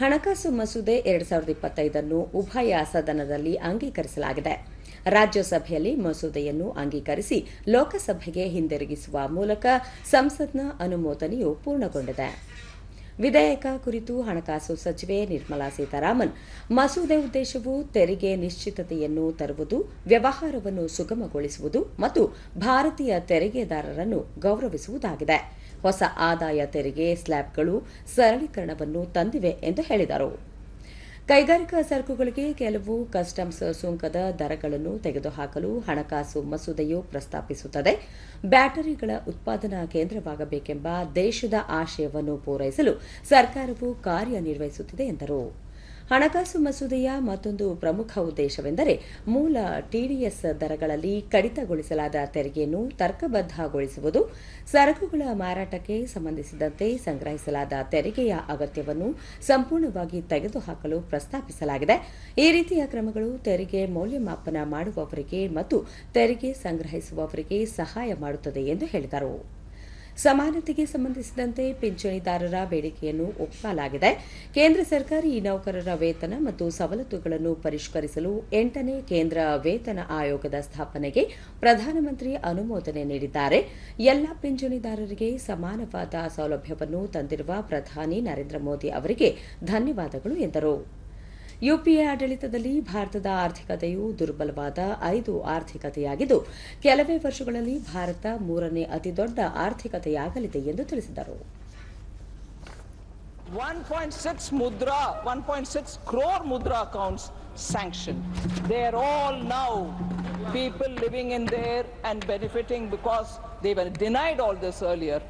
ಹಣಕಾಸು ಮಸೂದೆ ಎರಡ್ ಸಾವಿರದ ಇಪ್ಪತ್ತೈದನ್ನು ಉಭಯ ಸದನದಲ್ಲಿ ಅಂಗೀಕರಿಸಲಾಗಿದೆ. ರಾಜ್ಯಸಭೆಯಲ್ಲಿ ಮಸೂದೆಯನ್ನು ಅಂಗೀಕರಿಸಿ ಲೋಕಸಭೆಗೆ ಹಿಂದಿರುಗಿಸುವ ಮೂಲಕ ಸಂಸತ್ನ ಅನುಮೋದನೆಯು ಪೂರ್ಣಗೊಂಡಿದೆ. ವಿಧೇಯಕ ಕುರಿತು ಹಣಕಾಸು ಸಚಿವೆ ನಿರ್ಮಲಾ ಸೀತಾರಾಮನ್, ಮಸೂದೆ ಉದ್ದೇಶವು ತೆರಿಗೆ ನಿಶ್ಚಿತತೆಯನ್ನು ತರುವುದು, ವ್ಯವಹಾರವನ್ನು ಸುಗಮಗೊಳಿಸುವುದು ಮತ್ತು ಭಾರತೀಯ ತೆರಿಗೆದಾರರನ್ನು ಗೌರವಿಸುವುದಾಗಿದೆ. ಹೊಸ ಆದಾಯ ತೆರಿಗೆ ಸ್ಲ್ಯಾಬ್ಗಳು ಸರಳೀಕರಣವನ್ನು ತಂದಿವೆ ಎಂದು ಹೇಳಿದರು. ಕೈಗಾರಿಕಾ ಸರಕುಗಳಿಗೆ ಕೆಲವು ಕಸ್ಟಮ್ಸ್ ಸುಂಕದ ದರಗಳನ್ನು ತೆಗೆದುಹಾಕಲು ಹಣಕಾಸು ಮಸೂದೆಯು ಪ್ರಸ್ತಾಪಿಸುತ್ತದೆ. ಬ್ಯಾಟರಿಗಳ ಉತ್ಪಾದನಾ ಕೇಂದ್ರವಾಗಬೇಕೆಂಬ ದೇಶದ ಆಶಯವನ್ನು ಪೂರೈಸಲು ಸರ್ಕಾರವು ಕಾರ್ಯನಿರ್ವಹಿಸುತ್ತಿದೆ ಎಂದರು. ಹಣಕಾಸು ಮಸೂದೆಯ ಮತ್ತೊಂದು ಪ್ರಮುಖ ಉದ್ದೇಶವೆಂದರೆ ಮೂಲ ಟಿಡಿಎಸ್ ದರಗಳಲ್ಲಿ ಕಡಿತಗೊಳಿಸಲಾದ ತೆರಿಗೆಯನ್ನು ತರ್ಕಬದ್ಧಗೊಳಿಸುವುದು. ಸರಕುಗಳ ಮಾರಾಟಕ್ಕೆ ಸಂಬಂಧಿಸಿದಂತೆ ಸಂಗ್ರಹಿಸಲಾದ ತೆರಿಗೆಯ ಅಗತ್ಯವನ್ನು ಸಂಪೂರ್ಣವಾಗಿ ತೆಗೆದುಹಾಕಲು ಪ್ರಸ್ತಾಪಿಸಲಾಗಿದೆ. ಈ ರೀತಿಯ ಕ್ರಮಗಳು ತೆರಿಗೆ ಮೌಲ್ಯಮಾಪನ ಮಾಡುವವರಿಗೆ ಮತ್ತು ತೆರಿಗೆ ಸಂಗ್ರಹಿಸುವವರಿಗೆ ಸಹಾಯ ಮಾಡುತ್ತದೆ ಎಂದು ಹೇಳಿದರು. ಸಮಾನತೆಗೆ ಸಂಬಂಧಿಸಿದಂತೆ ಪಿಂಚಣಿದಾರರ ಬೇಡಿಕೆಯನ್ನು ಒಪ್ಪಲಾಗಿದೆ. ಕೇಂದ್ರ ಸರ್ಕಾರಿ ನೌಕರರ ವೇತನ ಮತ್ತು ಸವಲತ್ತುಗಳನ್ನು ಪರಿಷ್ಕರಿಸಲು ಎಂಟನೇ ಕೇಂದ್ರ ವೇತನ ಆಯೋಗದ ಸ್ಥಾಪನೆಗೆ ಪ್ರಧಾನಮಂತ್ರಿ ಅನುಮೋದನೆ ನೀಡಿದ್ದಾರೆ. ಎಲ್ಲ ಪಿಂಚಣಿದಾರರಿಗೆ ಸಮಾನವಾದ ಸೌಲಭ್ಯವನ್ನು ತಂದಿರುವ ಪ್ರಧಾನಿ ನರೇಂದ್ರ ಮೋದಿ ಅವರಿಗೆ ಧನ್ಯವಾದಗಳು ಎಂದರು. ಯುಪಿಎ ಆಡಳಿತದಲ್ಲಿ ಭಾರತದ ಆರ್ಥಿಕತೆಯು ದುರ್ಬಲವಾದ ಐದು ಆರ್ಥಿಕತೆಯಾಗಿದ್ದು, ಕೆಲವೇ ವರ್ಷಗಳಲ್ಲಿ ಭಾರತ ಮೂರನೇ ಅತಿದೊಡ್ಡ ಆರ್ಥಿಕತೆಯಾಗಲಿದೆ ಎಂದು ತಿಳಿಸಿದರು. One point six Mudra one point six crore Mudra accounts sanction they all now people living in there and benefiting because they were denied all this earlier